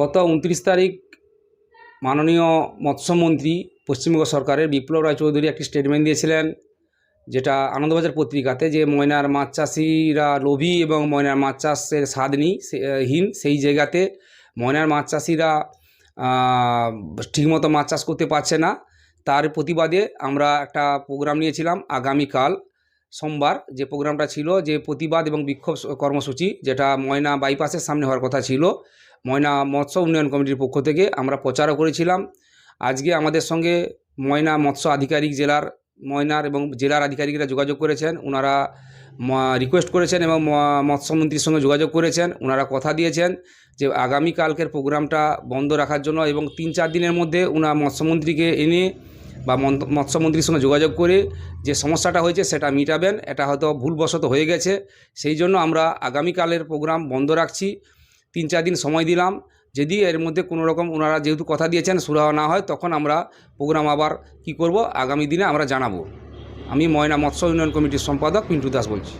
গত উনত্রিশ তারিখ মাননীয় মৎস্যমন্ত্রী পশ্চিমবঙ্গ সরকারের বিপ্লব রায় চৌধুরী একটি স্টেটমেন্ট দিয়েছিলেন, যেটা আনন্দবাজার পত্রিকাতে যে ময়নার মাছ চাষিরা লোভী এবং ময়নার মাছ চাষের স্বাদ নেই হীন, সেই জায়গাতে ময়নার মাছ চাষিরা ঠিকমতো মাছ চাষ করতে পারছে না। তার প্রতিবাদে আমরা একটা প্রোগ্রাম নিয়েছিলাম আগামীকাল সোমবার, যে প্রোগ্রামটা ছিল, যে প্রতিবাদ এবং বিক্ষোভ কর্মসূচি, যেটা ময়না বাইপাসের সামনে হওয়ার কথা ছিল। ময়না মৎস্য উন্নয়ন কমিটির পক্ষ থেকে আমরা প্রচারও করেছিলাম। আজকে আমাদের সঙ্গে ময়না মৎস্য আধিকারিক জেলার, ময়নার এবং জেলার আধিকারিকরা যোগাযোগ করেছেন। ওনারা রিকোয়েস্ট করেছেন এবং মৎস্যমন্ত্রীর সঙ্গে যোগাযোগ করেছেন। ওনারা কথা দিয়েছেন যে আগামীকালকের প্রোগ্রামটা বন্ধ রাখার জন্য এবং তিন চার দিনের মধ্যে ওনা মৎস্যমন্ত্রীকে এনে বা মন্ত- মৎস্যমন্ত্রীর সঙ্গে যোগাযোগ করে যে সমস্যাটা হয়েছে সেটা মিটাবেন। এটা হয়তো ভুলবশত হয়ে গেছে। সেই জন্য আমরা আগামীকালের প্রোগ্রাম বন্ধ রাখছি। তিন চার দিন সময় দিলাম। যদি এর মধ্যে কোনো রকম ওনারা যেহেতু কথা দিয়েছেন, সুরাহ না হয়, তখন আমরা প্রোগ্রাম আবার কি করব? আগামী দিনে আমরা জানাব। আমি ময়না মৎস্য উন্নয়ন কমিটির সম্পাদক পিন্টু দাস বলছি।